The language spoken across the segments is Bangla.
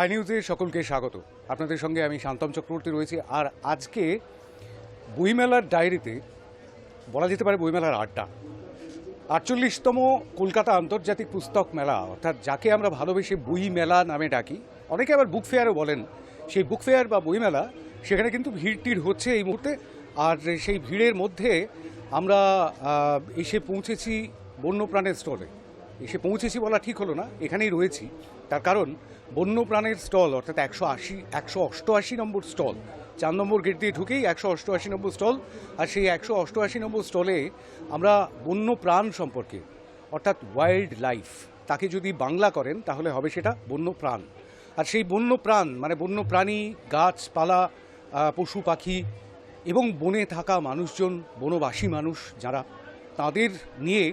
হাই নিউজে সকলকে স্বাগত। আপনাদের সঙ্গে আমি শান্তম চক্রবর্তী রয়েছি। আর আজকে বইমেলার ডায়েরিতে, বলা যেতে পারে বইমেলার আড্ডা, আটচল্লিশতম কলকাতা আন্তর্জাতিক পুস্তক মেলা, অর্থাৎ যাকে আমরা ভালোবেসে বই মেলা নামে ডাকি, অনেকে আবার বুক ফেয়ারও বলেন, সেই বুক ফেয়ার বা বইমেলা, সেখানে কিন্তু ভিড় টিড় হচ্ছে এই মুহূর্তে। আর সেই ভিড়ের মধ্যে আমরা এসে পৌঁছেছি বন্যপ্রাণের স্টলে। এসে পৌঁছেছি বলা ঠিক হলো না, এখানেই রয়েছি। তার কারণ, বন্যপ্রাণের স্টল, অর্থাৎ একশো আশি, একশো অষ্টআশি নম্বর স্টল, চার নম্বর গেট দিয়ে ঢুকেই একশো অষ্টআশি নম্বর স্টল, আর সেই একশো অষ্টআশি নম্বর স্টলে আমরা বন্য প্রাণ সম্পর্কে, অর্থাৎ ওয়াইল্ড লাইফ তাকে যদি বাংলা করেন, তাহলে হবে সেটা বন্য প্রাণ আর সেই বন্য প্রাণ মানে বন্য প্রাণী গাছপালা পশু পাখি এবং বনে থাকা মানুষজন, বনবাসী মানুষ যারা, তাদের নিয়ে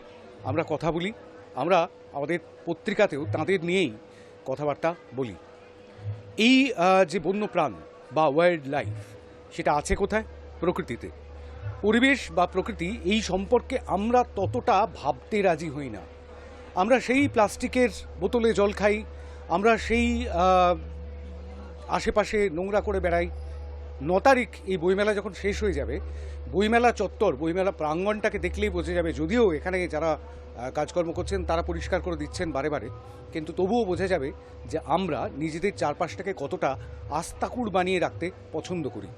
আমরা কথা বলি। আমরা আমাদের পত্রিকাতেও তাদের নিয়েই কথাবার্তা বলি। এই যে বন্যপ্রাণ বা ওয়াইল্ড লাইফ সেটা আছে কোথায়? প্রকৃতিতে। পরিবেশ বা প্রকৃতি এই সম্পর্কে আমরা ততটা ভাবতে রাজি হই না। আমরা সেই প্লাস্টিকের বোতলে জল খাই, আমরা সেই আশেপাশে নোংরা করে বেড়াই ন তারিখ এই বইমেলা যখন শেষ হয়ে যাবে, বইমেলা চত্বর, বইমেলা প্রাঙ্গণটাকে দেখলেই বোঝা যাবে, যদিও এখানে যারা কাজকর্ম করছেন তারা পরিষ্কার করে দিচ্ছেন বারে বারে, কিন্তু তবুও বোঝা যাবে যে আমরা নিজেদের চারপাশটাকে কতটা আস্তাকুড় বানিয়ে রাখতে পছন্দ করি।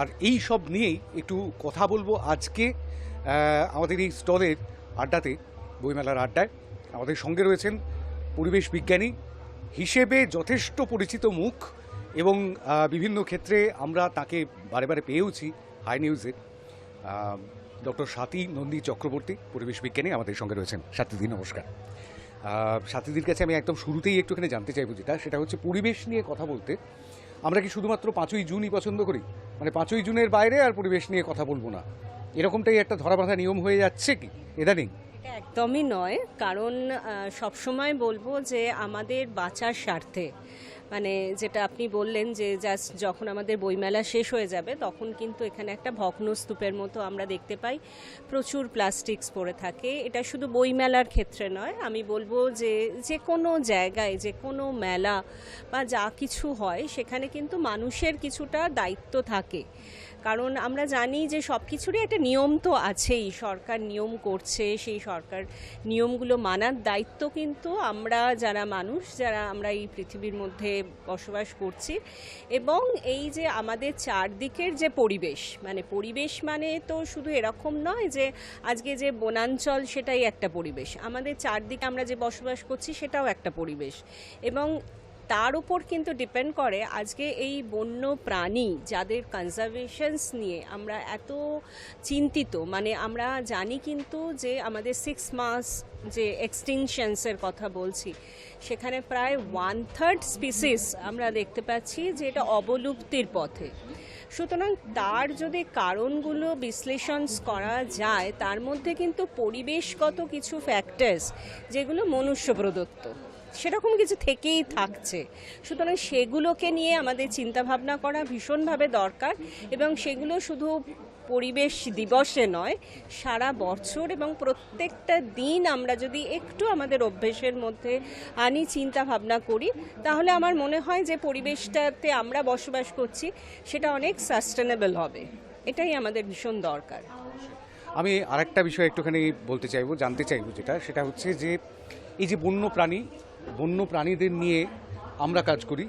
আর এই সব নিয়েই একটু কথা বলব আজকে আমাদের এই স্টলের আড্ডাতে, বইমেলার আড্ডায়। আমাদের সঙ্গে রয়েছেন পরিবেশ বিজ্ঞানী, হিসেবে যথেষ্ট পরিচিত মুখ এবং বিভিন্ন ক্ষেত্রে আমরা তাকে বারে বারে পেয়েওছি হাই নিউজে ডক্টর স্বাতী নন্দী চক্রবর্তী, পরিবেশ বিজ্ঞানী আমাদের সঙ্গে রয়েছেন। স্বাতীদি নমস্কার। স্বাতীদির কাছে আমি একদম শুরুতেই একটুখানি জানতে চাইব যেটা, সেটা হচ্ছে পরিবেশ নিয়ে কথা বলতে আমরা কি শুধুমাত্র পাঁচই জুনই পছন্দ করি? মানে পাঁচই জুনের বাইরে আর পরিবেশ নিয়ে কথা বলব না। এরকমটাই একটা ধরাবাঁধা নিয়ম হয়ে যাচ্ছে কি? ইদানিং। একদমই নয়, কারণ সবসময় বলব যে আমাদের বাঁচার স্বার্থে। মানে যেটা আপনি বললেন যে জাস্ট যখন আমাদের বইমেলা শেষ হয়ে যাবে, তখন কিন্তু এখানে একটা ভগ্ন স্তূপের মতো আমরা দেখতে পাই। প্রচুর প্লাস্টিক্স পড়ে থাকে। এটা শুধু বইমেলার ক্ষেত্রে নয়, আমি বলব যে যে কোনো জায়গায় যে কোনো মেলা বা যা কিছু হয়, সেখানে কিন্তু মানুষের কিছুটা দায়িত্ব থাকে। কারণ আমরা জানি যে সব কিছুরই একটা নিয়ম তো আছেই। সরকার নিয়ম করছে, সেই সরকার নিয়মগুলো মানার দায়িত্ব কিন্তু আমরা যারা মানুষ, যারা আমরা এই পৃথিবীর মধ্যে বসবাস করছি। এবং এই যে আমাদের চারদিকের যে পরিবেশ মানে পরিবেশ মানে তো শুধু এরকম নয় যে আজকে যে বনাঞ্চল সেটাই একটা পরিবেশ। আমাদের চারদিকে আমরা যে বসবাস করছি সেটাও একটা পরিবেশ। এবং তার উপর কিন্তু ডিপেন্ড করে আজকে এই বন্য প্রাণী যাদের কনজারভেশনস নিয়ে আমরা এত চিন্তিত। মানে আমরা জানি কিন্তু যে আমাদের সিক্স মাস যে এক্সটিংশনসের কথা বলছি, সেখানে প্রায় ওয়ান থার্ড স্পিসিস আমরা দেখতে পাচ্ছি যে এটা অবলুপ্তির পথে। সুতরাং তার যদি কারণগুলো বিশ্লেষণ করা যায়, তার মধ্যে কিন্তু পরিবেশগত কিছু ফ্যাক্টরস যেগুলো মনুষ্য প্রদত্ত। সেরকম কিছু থেকেই থাকছে। সুতরাং সেগুলোকে নিয়ে আমাদের চিন্তাভাবনা করা ভীষণভাবে দরকার এবং সেগুলো শুধু পরিবেশ দিবসে নয়, সারা বছর এবং প্রত্যেকটা দিন আমরা যদি একটু আমাদের অভ্যেসের মধ্যে আনি চিন্তা ভাবনা করি, তাহলে আমার মনে হয় যে পরিবেশটাতে আমরা বসবাস করছি, সেটা অনেক সাস্টেনেবল হবে। এটাই আমাদের ভীষণ দরকার। আমি আরেকটা বিষয় একটুখানি বলতে চাইব, জানতে চাইব যেটা, সেটা হচ্ছে যে এই যে বন্য প্রাণী বন্য প্রাণীদের নিয়ে আমরা কাজ করি।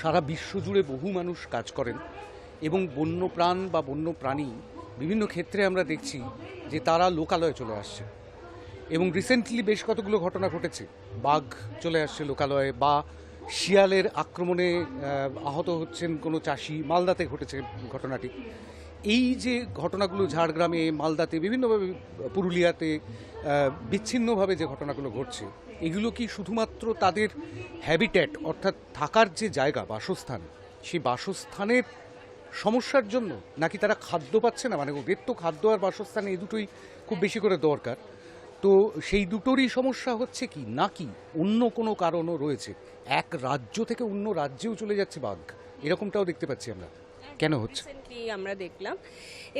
সারা বিশ্ব জুড়ে বহু মানুষ কাজ করেন এবং বন্য প্রাণ বা বন্য প্রাণী বিভিন্ন ক্ষেত্রে আমরা দেখছি যে তারা লোকালয়ে চলে আসছে এবং রিসেন্টলি বেশ কতগুলো ঘটনা ঘটেছে। বাঘ চলে আসছে লোকালয়ে বা শিয়ালের আক্রমণে আহত হচ্ছেন কোনো চাষি মালদাতে ঘটেছে ঘটনাটি। এই যে ঘটনাগুলো ঝাড়গ্রামে, মালদাতে, বিভিন্নভাবে পুরুলিয়াতে বিচ্ছিন্নভাবে যে ঘটনাগুলো ঘটছে এগুলো কি শুধুমাত্র তাদের হ্যাবিট্যাট অর্থাৎ থাকার যে জায়গা, বাসস্থান, সেই বাসস্থানের সমস্যার জন্য নাকি তারা খাদ্য পাচ্ছে না? মানে ওদের তো খাদ্য আর বাসস্থান এই দুটোই খুব বেশি করে দরকার। তো সেই দুটোরই সমস্যা হচ্ছে কি? নাকি অন্য কোনো কারণও রয়েছে? এক রাজ্য থেকে অন্য রাজ্যেও চলে যাচ্ছে বাঘ। এরকমটাও দেখতে পাচ্ছি আমরা। কেন হচ্ছে? আমরা দেখলাম,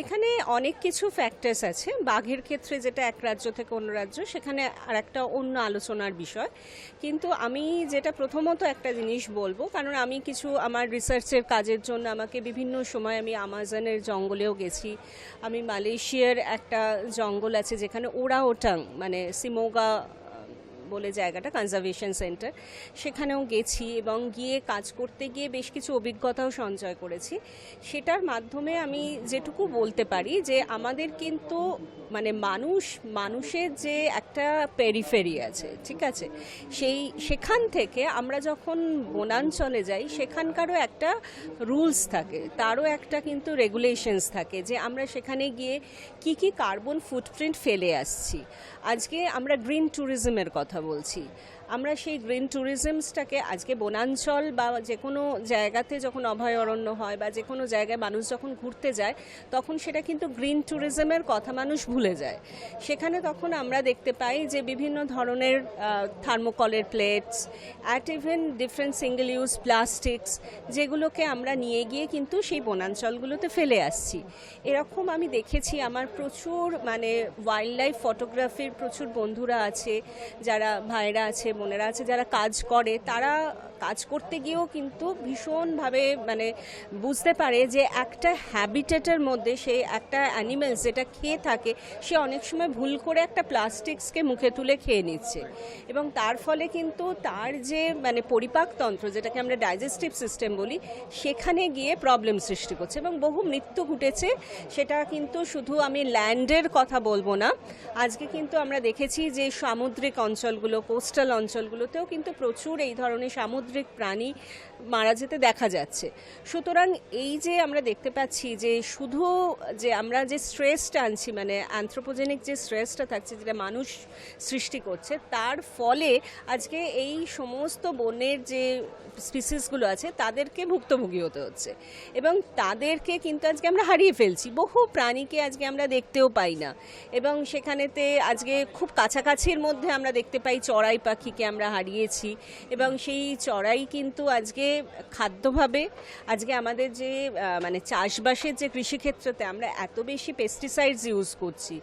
এখানে অনেক কিছু ফ্যাক্টার্স আছে। বাঘের ক্ষেত্রে যেটা এক রাজ্য থেকে অন্য রাজ্য, সেখানে আর একটা অন্য আলোচনার বিষয়। কিন্তু আমি যেটা প্রথমত একটা জিনিস বলব, কারণ আমি কিছু আমার রিসার্চের কাজের জন্য আমাকে বিভিন্ন সময় আমি আমাজনের জঙ্গলেও গেছি। আমি মালয়েশিয়ার একটা জঙ্গল আছে যেখানে ওরা ওটাং মানে সিমোগা বলে জায়গাটা কনজারভেশন সেন্টার সেখানেও গেছি এবং গিয়ে কাজ করতে গিয়ে বেশ কিছু অভিজ্ঞতাও সঞ্চয় করেছি। সেটার মাধ্যমে আমি যেটুকু বলতে পারি যে আমাদের কিন্তু মানে মানুষ, মানুষের যে একটা পেরিফেরি আছে, ঠিক আছে? সেই, সেখান থেকে আমরা যখন বনাঞ্চলে যাই, সেখানকারও একটা রুলস থাকে, তারও একটা কিন্তু রেগুলেশনস থাকে যে আমরা সেখানে গিয়ে কি কি কার্বন ফুটপ্রিন্ট ফেলে আসছি। আজকে আমরা গ্রিন ট্যুরিজমের কথা বলছি। আমরা সেই গ্রিন ট্যুরিজমসটাকে আজকে বনাঞ্চল বা যে কোনো জায়গাতে যখন অভয়ারণ্য হয় বা যে কোনো জায়গায় মানুষ যখন ঘুরতে যায়, তখন সেটা কিন্তু গ্রিন ট্যুরিজমের কথা মানুষ ভুলে যায়। সেখানে তখন আমরা দেখতে পাই যে বিভিন্ন ধরনের থার্মোকলের plates at even different single use plastics যেগুলোকে আমরা নিয়ে গিয়ে কিন্তু সেই বনাঞ্চলগুলোতে ফেলে আসছি। এরকম আমি দেখেছি, আমার প্রচুর মানে ওয়াইল্ড লাইফ ফটোগ্রাফির প্রচুর বন্ধুরা আছে, যারা ভাইরা আছে বোনেরা আছে যারা কাজ করে তারা কাজ করতে গিয়েও কিন্তু ভীষণভাবে মানে বুঝতে পারে যে একটা হ্যাবিটেটের মধ্যে সে একটা অ্যানিমেলস যেটা খেয়ে থাকে, সে অনেক সময় ভুল করে একটা প্লাস্টিক্সকে মুখে তুলে খেয়ে নিচ্ছে। এবং তার ফলে কিন্তু তার যে মানে পরিপাকতন্ত্র যেটাকে আমরা ডাইজেস্টিভ সিস্টেম বলি, সেখানে গিয়ে প্রবলেম সৃষ্টি করছে এবং বহু মৃত্যু ঘটেছে। সেটা কিন্তু শুধু আমি ল্যান্ডের কথা বলব না। আজকে কিন্তু আমরা দেখেছি যে সামুদ্রিক অঞ্চলগুলো, কোস্টাল অঞ্চলগুলোতেও কিন্তু প্রচুর এই ধরনের সামুদ্রিক প্রাণী মারা যেতে দেখা যাচ্ছে। সুতরাং এই যে আমরা দেখতে পাচ্ছি যে শুধু যে আমরা যে স্ট্রেসটা আনছি মানে অ্যান্থ্রোপোজেনিক যে স্ট্রেসটা থাকছে যেটা মানুষ সৃষ্টি করছে, তার ফলে আজকে এই সমস্ত বনের যে স্পিসিসগুলো আছে, তাদেরকে ভুক্তভোগী হতে হচ্ছে। এবং তাদেরকে কিন্তু আজকে আমরা হারিয়ে ফেলছি। বহু প্রাণীকে আজকে আমরা দেখতেও পাই না। এবং সেখানেতে আজকে খুব কাছাকাছির মধ্যে আমরা দেখতে পাই চড়াই পাখিকে আমরা হারিয়েছি। এবং সেই চড়াই কিন্তু আজকে খাদ্যভাবে, আজকে আমাদের যে মানে চাষবাসের যে কৃষিক্ষেত্রতে আমরা এত বেশি পেস্টিসাইডস ইউজ করছি।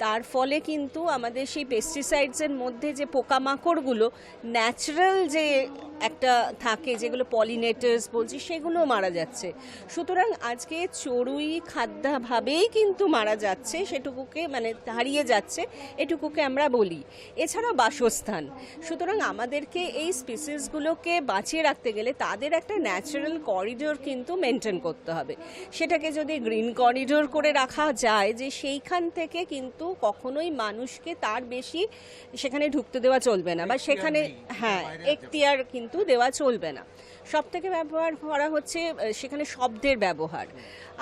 তার ফলে কিন্তু আমাদের সেই পেস্টিসাইডসের মধ্যে যে পোকামাকড়গুলো ন্যাচারাল যে একটা থাকে, যেগুলো পলিনেটার্স বলছি সেগুলো মারা যাচ্ছে। সুতরাং আজকে চড়ুই খাদ্যাভাবেই কিন্তু মারা যাচ্ছে, সেটুকুকে মানে হারিয়ে যাচ্ছে, এটুকুকে আমরা বলি। এছাড়া বাসস্থান। সুতরাং আমাদেরকে এই স্পিসিসগুলোকে বাঁচিয়ে রাখতে গেলে তাদের একটা ন্যাচারাল করিডোর কিন্তু মেনটেন করতে হবে। সেটাকে যদি গ্রিন করিডোর করে রাখা যায়, যে সেইখান থেকে কিন্তু কখনোই মানুষকে তার বেশি সেখানে ঢুকতে দেওয়া চলবে না বা সেখানে হ্যাঁ এখতিয়ার কিন্তু দেওয়া চলবে না। সব থেকে ব্যবহার করা হচ্ছে সেখানে শব্দের ব্যবহার।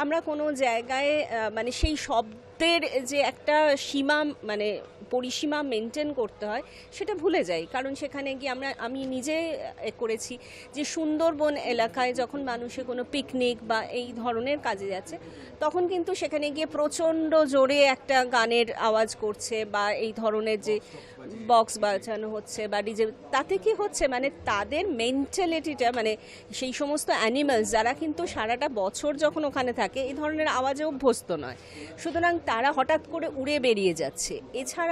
আমরা কোনো জায়গায় মানে সেই শব্দের যে একটা সীমা মানে পরিসীমা মেনটেন করতে হয়, সেটা ভুলে যাই। কারণ সেখানে গিয়ে আমরা, আমি নিজে করেছি যে সুন্দরবন এলাকায় যখন মানুষে কোনো পিকনিক বা এই ধরনের কাজে যাচ্ছে, তখন কিন্তু সেখানে গিয়ে প্রচণ্ড জোরে একটা গানের আওয়াজ করছে বা এই ধরনের যে বক্স বাজানো হচ্ছে বা ডিজে তাতে কি হচ্ছে মানে তাদের মেন্টালিটিটা মানে সেই সমস্ত অ্যানিমালস যারা কিন্তু সারাটা বছর যখন ওখানে থাকে, এই ধরনের আওয়াজে অভ্যস্ত নয়। সুতরাং তারা হঠাৎ করে উড়ে বেরিয়ে যাচ্ছে।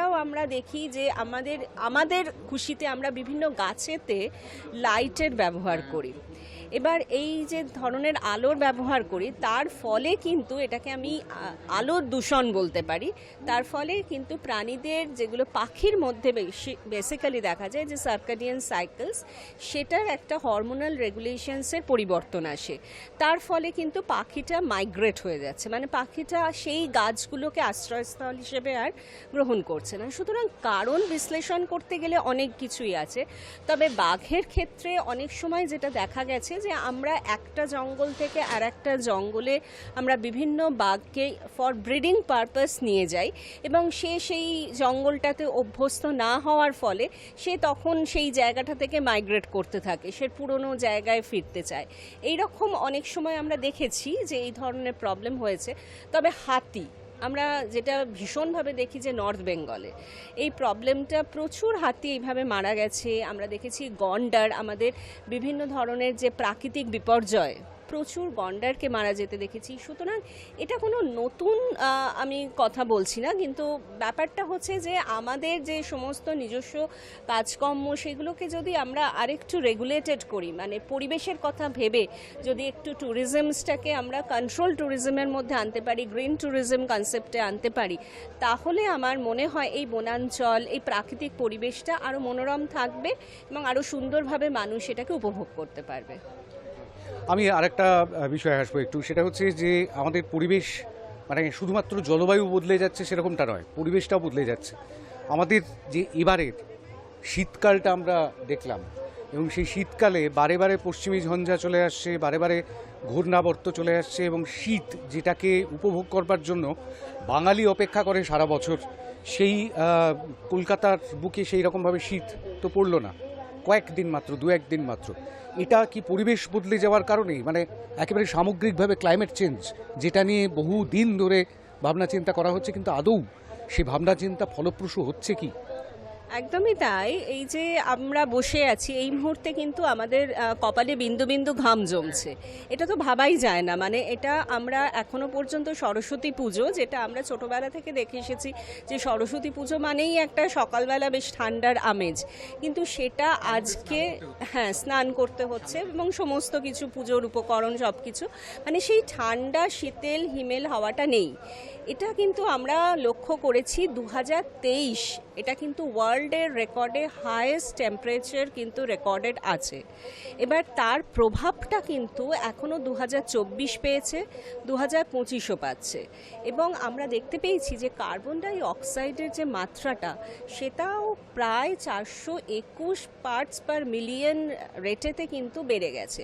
এছাড়াও আমরা দেখি যে আমাদের আমাদের খুশিতে আমরা বিভিন্ন গাছেতে লাইটের ব্যবহার করি। এবার এই যে ধরনের আলোর ব্যবহার করি, তার ফলে কিন্তু এটাকে আমি আলোর দূষণ বলতে পারি। তার ফলে কিন্তু প্রাণীদের যেগুলো পাখির মধ্যে বেশি বেসিক্যালি দেখা যায় যে সার্কাডিয়ান সাইকেলস সেটার একটা হরমোনাল রেগুলেশনসের পরিবর্তন আসে। তার ফলে কিন্তু পাখিটা মাইগ্রেট হয়ে যাচ্ছে। মানে পাখিটা সেই গাছগুলোকে আশ্রয়স্থল হিসেবে আর গ্রহণ করছে না। সুতরাং কারণ বিশ্লেষণ করতে গেলে অনেক কিছুই আছে। তবে বাঘের ক্ষেত্রে অনেক সময় যেটা দেখা গেছে যে আমরা একটা জঙ্গল থেকে আর একটা জঙ্গলে আমরা বিভিন্ন বাঘকে ফর ব্রিডিং পারপাস নিয়ে যাই এবং সে সেই জঙ্গলটাতে অভ্যস্ত না হওয়ার ফলে সে তখন সেই জায়গাটা থেকে মাইগ্রেট করতে থাকে, সে পুরনো জায়গায় ফিরতে চায়। এই রকম অনেক সময় আমরা দেখেছি যে এই ধরনের প্রবলেম হয়েছে। তবে হাতি আমরা যেটা ভীষণভাবে দেখি যে নর্থ বেঙ্গলে এই প্রবলেমটা প্রচুর হাতি এইভাবে মারা গেছে। আমরা দেখেছি গন্ডার আমাদের বিভিন্ন ধরনের যে প্রাকৃতিক বিপর্যয় প্রচুর গন্ডারকে মারা যেতে দেখেছি। সুতরাং এটা কোনো নতুন আমি কথা বলছি না, কিন্তু ব্যাপারটা হচ্ছে যে আমাদের যে সমস্ত নিজস্ব কাজকর্ম, সেগুলোকে যদি আমরা আরেকটু রেগুলেটেড করি মানে পরিবেশের কথা ভেবে যদি একটু ট্যুরিজমসটাকে আমরা কন্ট্রোল ট্যুরিজমের মধ্যে আনতে পারি গ্রিন ট্যুরিজম কনসেপ্টে আনতে পারি, তাহলে আমার মনে হয় এই বনাঞ্চল, এই প্রাকৃতিক পরিবেশটা আরও মনোরম থাকবে এবং আরও সুন্দরভাবে মানুষ এটাকে উপভোগ করতে পারবে। আমি আরেকটা বিষয়ে আসব একটু। সেটা হচ্ছে যে আমাদের পরিবেশ মানে শুধুমাত্র জলবায়ু বদলে যাচ্ছে সেরকমটা নয়, পরিবেশটাও বদলে যাচ্ছে। আমাদের যে এবারের শীতকালটা আমরা দেখলাম, এবং সেই শীতকালে বারে বারে পশ্চিমী ঝঞ্ঝা চলে আসছে, বারে বারে ঘূর্ণাবর্ত চলে আসছে, এবং শীত যেটাকে উপভোগ করবার জন্য বাঙালি অপেক্ষা করে সারা বছর, সেই কলকাতার বুকে সেই রকমভাবে শীত তো পড়ল না। কয়েকদিন মাত্র, দু একদিন মাত্র। এটা কি পরিবেশ বদলে যাওয়ার কারণেই? মানে একেবারে সামগ্রিকভাবে ক্লাইমেট চেঞ্জ যেটা নিয়ে বহু দিন ধরে ভাবনা চিন্তা করা হচ্ছে, কিন্তু আদৌ সে ভাবনা চিন্তা ফলপ্রসূ হচ্ছে কি? একদমই তাই। এই যে আমরা বসে আছি, এই মুহূর্তে কিন্তু আমাদের কপালে বিন্দু বিন্দু ঘাম জমছে। এটা তো ভাবাই যায় না। মানে এটা আমরা এখনও পর্যন্ত সরস্বতী পুজো, যেটা আমরা ছোটবেলা থেকে দেখে এসেছি যে সরস্বতী পুজো মানেই একটা সকালবেলা বেশ ঠান্ডার আমেজ। কিন্তু সেটা আজকে হ্যাঁ স্নান করতে হচ্ছে এবং সমস্ত কিছু, পুজোর উপকরণ সব কিছু মানে সেই ঠান্ডা, শীতেল, হিমেল হওয়াটা নেই। এটা কিন্তু আমরা লক্ষ্য করেছি দু হাজার তেইশ। এটা কিন্তু ওয়ার্ল্ডের রেকর্ডে হায়েস্ট টেম্পারেচার কিন্তু রেকর্ডেড আছে। এবার তার প্রভাবটা কিন্তু এখনও দু হাজার চব্বিশ পেয়েছে দু হাজার পঁচিশও পাচ্ছে। এবং আমরা দেখতে পেয়েছি যে কার্বন ডাই অক্সাইডের যে মাত্রাটা, সেটাও প্রায় চারশো একুশ পার্টস পার মিলিয়ন রেটেতে কিন্তু বেড়ে গেছে।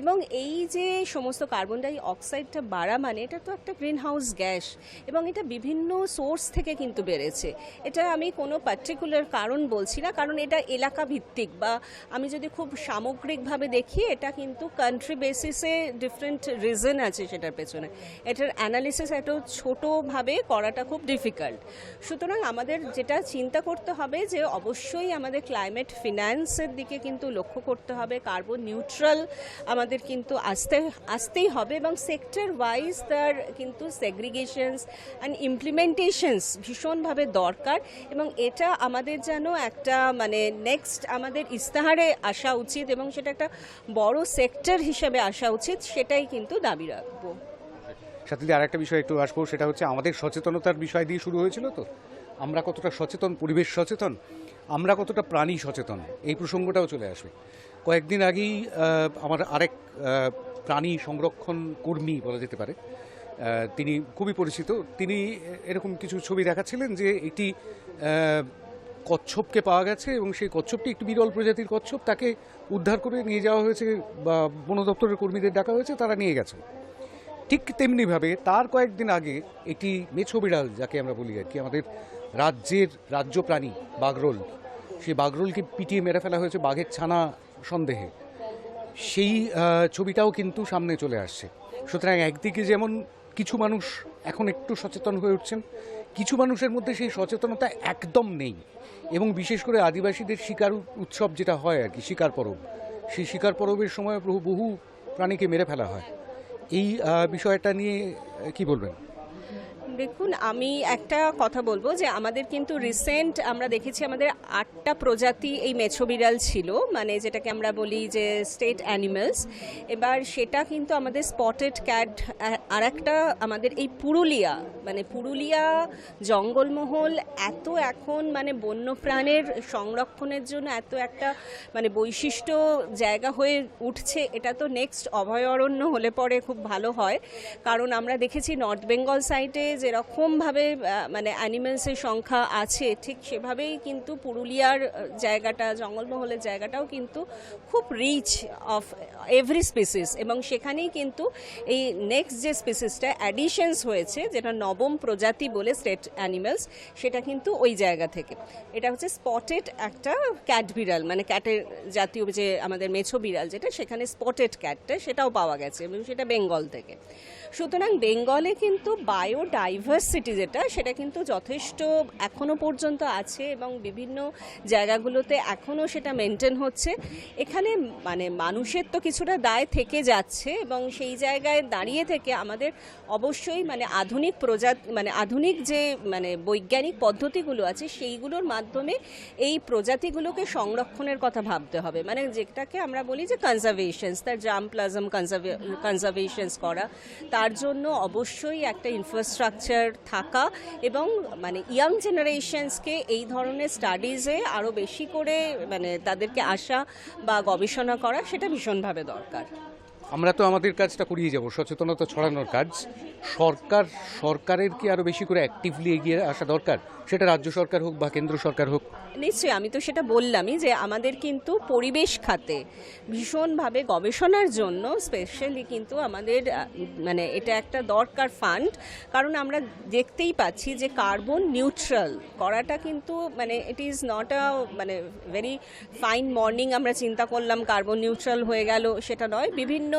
এবং এই যে সমস্ত কার্বন ডাই অক্সাইডটা বাড়া মানে এটা তো একটা গ্রিন হাউস গ্যাস এবং এটা বিভিন্ন সোর্স থেকে কিন্তু বেড়েছে। এটা আমি কোনো পার্টিকুলার কারণ বলছি না, কারণ এটা এলাকা ভিত্তিক বা আমি যদি খুব সামগ্রিকভাবে দেখি, এটা কিন্তু কান্ট্রি বেসিসে ডিফারেন্ট রিজন আছে সেটার পেছনে। এটার অ্যানালিসিস এত ছোটোভাবে করাটা খুব ডিফিকাল্ট সুতরাং আমাদের যেটা চিন্তা করতে হবে যে, অবশ্যই আমাদের ক্লাইমেট ফিন্যান্সের দিকে কিন্তু লক্ষ্য করতে হবে কার্বন নিউট্রাল আমাদের কিন্তু আসতে, আসতেই হবে এবং সেক্টর ওয়াইজ তার কিন্তু সেগ্রিগেশনস অ্যান্ড ইমপ্লিমেন্টেশনস ভীষণভাবে দরকার এবং এটা আমাদের যেন একটা মানে নেক্সট আমাদের ইস্তাহারে আসা উচিত এবং সেটা একটা বড় সেক্টর হিসেবে আসা উচিত সেটাই কিন্তু দাবি রাখব। সাথে আর একটা বিষয় একটু আসব সেটা হচ্ছে আমাদের সচেতনতার বিষয় দিয়ে শুরু হয়েছিল তো? আমরা কতটা সচেতন পরিবেশ সচেতন আমরা কতটা প্রাণী সচেতন এই প্রসঙ্গটাও চলে আসবে। কয়েকদিন আগেই আমার আরেক প্রাণী সংরক্ষণ কর্মী বলা যেতে পারে তিনি খুবই পরিচিত তিনি এরকম কিছু ছবি দেখাচ্ছিলেন যে আহ, কচ্ছপকে পাওয়া গেছে এবং সেই কচ্ছপটি একটি বিরল প্রজাতির কচ্ছপ। তাকে উদ্ধার করে নিয়ে যাওয়া হয়েছে বা বন দপ্তরের কর্মীদের ডাকা হয়েছে, তারা নিয়ে গেছেন ঠিক তেমনিভাবে তার কয়েকদিন আগে একটি মেছো বিড়াল, যাকে আমরা বলি আর কি, আমাদের রাজ্যের রাজ্য প্রাণী বাগরোল সেই বাগরোলকে পিটিয়ে মেরে ফেলা হয়েছে বাঘের ছানা সন্দেহে। সেই ছবিটাও কিন্তু সামনে চলে আসছে। সুতরাং একদিকে যেমন কিছু মানুষ এখন একটু সচেতন হয়ে উঠছেন, কিছু মানুষের মধ্যে সেই সচেতনতা একদম নেই। এবং বিশেষ করে আদিবাসীদের শিকার উৎসব যেটা হয় আর কি, শিকার পরব। সেই শিকার পরবের সময় বহু বহু প্রাণীকে মেরে ফেলা হয়। এই বিষয়টা নিয়ে কি বলবেন? দেখুন, আমি একটা কথা বলব যে আমাদের কিন্তু রিসেন্ট আমরা দেখেছি আমাদের আটটা প্রজাতি এই মেছো বিড়াল ছিল মানে যেটাকে আমরা বলি যে স্টেট অ্যানিমালস এবার সেটা কিন্তু আমাদের স্পটেড ক্যাট আর একটা আমাদের এই পুরুলিয়া মানে পুরুলিয়া জঙ্গলমহল এত এখন মানে বন্যপ্রাণের সংরক্ষণের জন্য এত একটা মানে বৈশিষ্ট্য জায়গা হয়ে উঠছে, এটা তো নেক্সট অভয়ারণ্য হলে পরে খুব ভালো হয়। কারণ আমরা দেখেছি নর্থ বেঙ্গল সাইডে যেরকমভাবে মানে অ্যানিমেলসের সংখ্যা আছে, ঠিক সেভাবেই কিন্তু পুরুলিয়ার জায়গাটা, জঙ্গলমহলের জায়গাটাও কিন্তু খুব রিচ অফ এভরি স্পিসিস এবং সেখানেই কিন্তু এই নেক্সট যে স্পিসিসটা অ্যাডিশনস হয়েছে, যেটা নবম প্রজাতি বলে স্টেট অ্যানিমেলস সেটা কিন্তু ওই জায়গা থেকে। এটা হচ্ছে স্পটেড একটা ক্যাট বিড়াল মানে ক্যাটের জাতীয় যে আমাদের মেছো বিড়াল যেটা, সেখানে স্পটেড ক্যাটটা সেটাও পাওয়া গেছে এবং সেটা বেঙ্গল থেকে। সুতরাং বেঙ্গলে কিন্তু বায়োডাইভার্সিটি ডাইভার্সিটি যেটা, সেটা কিন্তু যথেষ্ট এখনও পর্যন্ত আছে এবং বিভিন্ন জায়গাগুলোতে এখনও সেটা মেনটেন হচ্ছে। এখানে মানে মানুষের তো কিছুটা দায় থেকে যাচ্ছে এবং সেই জায়গায় দাঁড়িয়ে থেকে আমাদের অবশ্যই মানে আধুনিক প্রজাত মানে আধুনিক যে মানে বৈজ্ঞানিক পদ্ধতিগুলো আছে, সেইগুলোর মাধ্যমে এই প্রজাতিগুলোকে সংরক্ষণের কথা ভাবতে হবে। মানে যেটাকে আমরা বলি যে কনজারভেশনস তার জাম প্লাজম কনজারভেশনস করা তার জন্য অবশ্যই একটা ইনফ্রাস্ট্রাকচার থাকা এবং মানে ইয়াং জেনারেশনসকে এই ধরনের স্টাডিজে আরও বেশি করে মানে তাদেরকে আসা বা গবেষণা করা সেটা ভীষণভাবে দরকার। আমরা তো আমাদের কাজটা করিয়ে যাব, সচেতনতা ছড়ানোর কাজ। সরকার, সরকারের কি আরও বেশি করে অ্যাক্টিভলি এগিয়ে আসা দরকার? সেটা রাজ্য সরকার হোক বা কেন্দ্র সরকার হোক। নিশ্চয়ই, আমি তো সেটা বললামই যে আমাদের কিন্তু পরিবেশ খাতে ভীষণভাবে গবেষণার জন্য স্পেশালি কিন্তু আমাদের মানে এটা একটা দরকার ফান্ড কারণ আমরা দেখতেই পাচ্ছি যে কার্বন নিউট্রাল করাটা কিন্তু মানে ইট ইজ নট আ মানে ভেরি ফাইন মর্নিং আমরা চিন্তা করলাম কার্বন নিউট্রাল হয়ে গেল, সেটা নয়। বিভিন্ন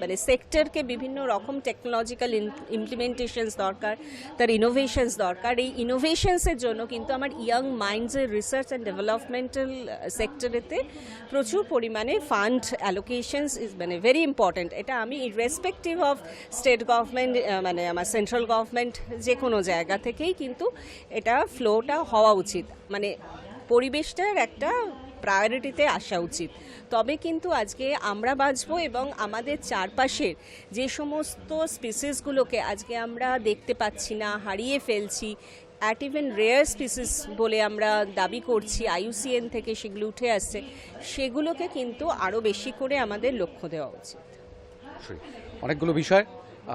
মানে সেক্টরকে বিভিন্ন রকম টেকনোলজিক্যাল ইমপ্লিমেন্টেশনস দরকার, তার ইনোভেশনস দরকার। এই ইনোভেশনসের জন্য কিন্তু আমার ইয়াং মাইন্ডসের রিসার্চ অ্যান্ড ডেভেলপমেন্টাল সেক্টরেতে প্রচুর পরিমাণে ফান্ড অ্যালোকেশনস ইজ মানে ভেরি ইম্পর্ট্যান্ট এটা আমি রেসপেক্টিভ অফ স্টেট গভর্নমেন্ট মানে আমার সেন্ট্রাল গভর্নমেন্ট যে কোনো জায়গা থেকেই কিন্তু এটা ফ্লোটা হওয়া উচিত। মানে পরিবেশটার একটা প্রায়োরিটিতে আসা উচিত। তবে কিন্তু আজকে আমরা বাঁচবো এবং আমাদের চারপাশের যে সমস্ত স্পিসিসগুলোকে আজকে আমরা দেখতে পাচ্ছি না, হারিয়ে ফেলছি অ্যাট ইভেন রেয়ার স্পিসিস বলে আমরা দাবি করছি আইউসিএন থেকে সেগুলো উঠে আসছে, সেগুলোকে কিন্তু আরও বেশি করে আমাদের লক্ষ্য দেওয়া উচিত। অনেকগুলো বিষয়।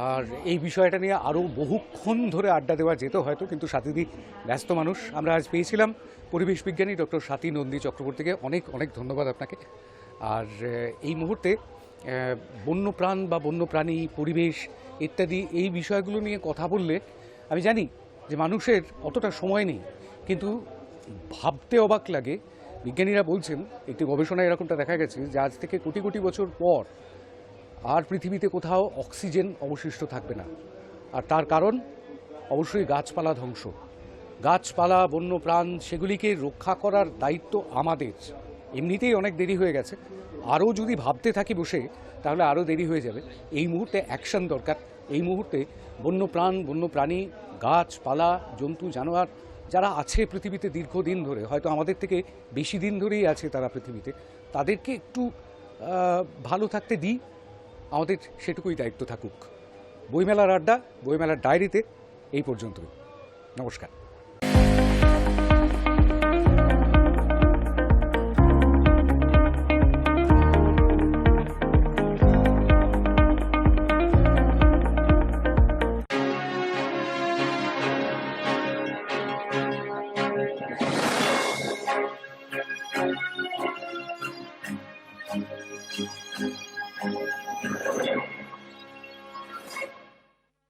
আর এই বিষয়টা নিয়ে আরও বহুক্ষণ ধরে আড্ডা দেওয়া যেত হয়তো, কিন্তু সাথীদি ব্যস্ত মানুষ। আমরা আজ পেয়েছিলাম পরিবেশ বিজ্ঞানী ডক্টর সাথী নন্দী চক্রবর্তীকে। অনেক অনেক ধন্যবাদ আপনাকে। আর এই মুহূর্তে বন্যপ্রাণ বা বন্যপ্রাণী, পরিবেশ ইত্যাদি এই বিষয়গুলো নিয়ে কথা বললে আমি জানি যে মানুষের অতটা সময় নেই, কিন্তু ভাবতে অবাক লাগে। বিজ্ঞানীরা বলছেন, একটি গবেষণায় এরকমটা দেখা গেছে যে আজ থেকে কোটি কোটি বছর পর আর পৃথিবীতে কোথাও অক্সিজেন অবশিষ্ট থাকবে না। আর তার কারণ? অবশ্যই গাছপালা ধ্বংস। গাছপালা, বন্যপ্রাণ, সেগুলিকে রক্ষা করার দায়িত্ব আমাদের। এমনিতেই অনেক দেরি হয়ে গেছে। আরও যদি ভাবতে থাকি বসে, তাহলে আরও দেরি হয়ে যাবে। এই মুহূর্তে অ্যাকশন দরকার। এই মুহূর্তে বন্যপ্রাণ, বন্যপ্রাণী, গাছপালা, জন্তু, জানোয়ার যারা আছে পৃথিবীতে দীর্ঘদিন ধরে, হয়তো আমাদের থেকে বেশি দিন ধরেই আছে তারা পৃথিবীতে, তাদেরকে একটু ভালো থাকতে দিই। আমাদের সেটুকুই দায়িত্ব থাকুক। বইমেলার আড্ডা বইমেলার ডায়েরিতে এই পর্যন্তই। নমস্কার।